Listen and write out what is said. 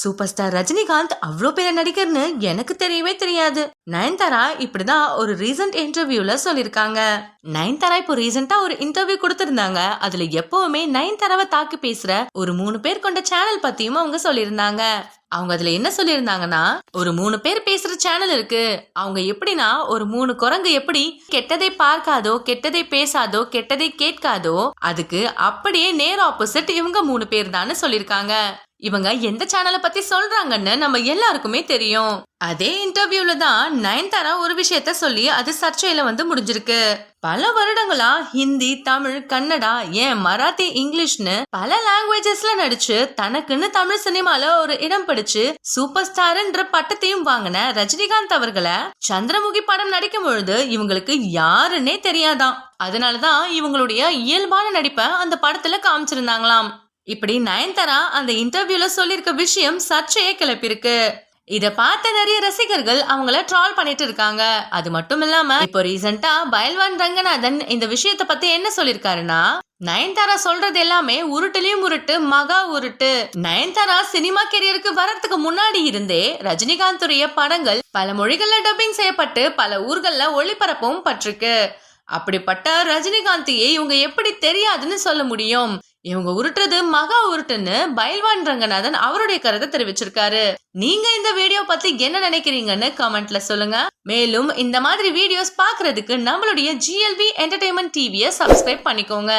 Super star Rajinikanth அவ்வளோ பெரிய நடிகர்னு எனக்கு தெரியவே தெரியாது. நயன்தாரா இப்படிதான் ஒரு ரீசன்ட் இன்டர்வியூல சொல்லியிருக்காங்க. நயன்தாரா இப்போ ரீசெண்டா ஒரு இன்டர்வியூ கொடுத்திருந்தாங்க. அதுல எப்பவுமே நயன்தாராவை தாக்கி பேசுற ஒரு மூணு பேர் கொண்ட சேனல் பத்தியும் அவங்க சொல்லியிருந்தாங்க. அவங்க அதுல என்ன சொல்லியிருந்தாங்கன்னா ஒரு மூணு பேர் பேசுற சேனல் இருக்கு. அவங்க எப்படின்னா ஒரு மூணு குரங்கு எப்படி கெட்டதை பார்க்காதோ கெட்டதை பேசாதோ கெட்டதை கேட்காதோ அதுக்கு அப்படியே நேர் ஆப்போசிட் இவங்க மூணு பேர் தான் சொல்லியிருக்காங்க. இவங்க எந்த சேனலை பத்தி சொல்றாங்கன்னு நம்ம எல்லாருக்குமே தெரியும். அதே இன்டர்வியூல தான் நயன்தாரா ஒரு விஷயத்த சொல்லி அது சர்ச்சையில வந்து முடிஞ்சிருக்கு. பல வருடங்களா ஹிந்தி தமிழ் கன்னடா ஏன் மராத்தி இங்கிலீஷ்னு பல லாங்குவேஜஸ்ல நடிச்சு தனக்குன்னு தமிழ் சினிமால ஒரு இடம் பிடிச்சு சூப்பர் ஸ்டார்ன்ற பட்டத்தையும் வாங்கின ரஜினிகாந்த் அவர்களை சந்திரமுகி படம் நடிக்கும் பொழுது இவங்களுக்கு யாருன்னே தெரியாதாம் அதனாலதான் இவங்களுடைய இயல்பான நடிப்பை அந்த படத்துல காமிச்சிருந்தாங்களாம். இப்படி நயன்தாரா அந்த இன்டர்வியூல சொல்லியிருக்க விஷயம் சர்ச்சையை கிளப்பியிருக்கு. இத பார்த்த நிறைய ரசிகர்கள் அவங்கள ட்ரால் பண்ணிட்டு இருக்காங்க. அது மட்டும் இல்லாம இப்போ ரீசெண்டா பயல்வான் ரங்கநாதன் இந்த விஷயத்த பத்தி என்ன சொல்லிருக்காருன்னா நயன்தாரா சொல்றது எல்லாமே உருட்டுலயும் உருட்டு மகா உருட்டு. நயன்தாரா சினிமா கெரியருக்கு வர்றதுக்கு முன்னாடி இருந்தே ரஜினிகாந்த் உடைய படங்கள் பல மொழிகள்ல டப்பிங் செய்யப்பட்டு பல ஊர்கள்ல ஒளிபரப்பும் பட்டிருக்கு. அப்படிப்பட்ட ரஜினிகாந்தியை இவங்க எப்படி தெரியாதுன்னு சொல்ல முடியும்? இவங்க உருட்டுறது மகா உருட்டுன்னு பயல்வான் ரங்கநாதன் அவருடைய கருத்தை தெரிவிச்சிருக்காரு. நீங்க இந்த வீடியோ பத்தி என்ன நினைக்கிறீங்கன்னு கமெண்ட்ல சொல்லுங்க. மேலும் இந்த மாதிரி வீடியோஸ் பாக்குறதுக்கு நம்மளுடைய ஜிஎல்வி என்டர்டைன்மெண்ட் டிவியை சப்ஸ்கிரைப் பண்ணிக்கோங்க.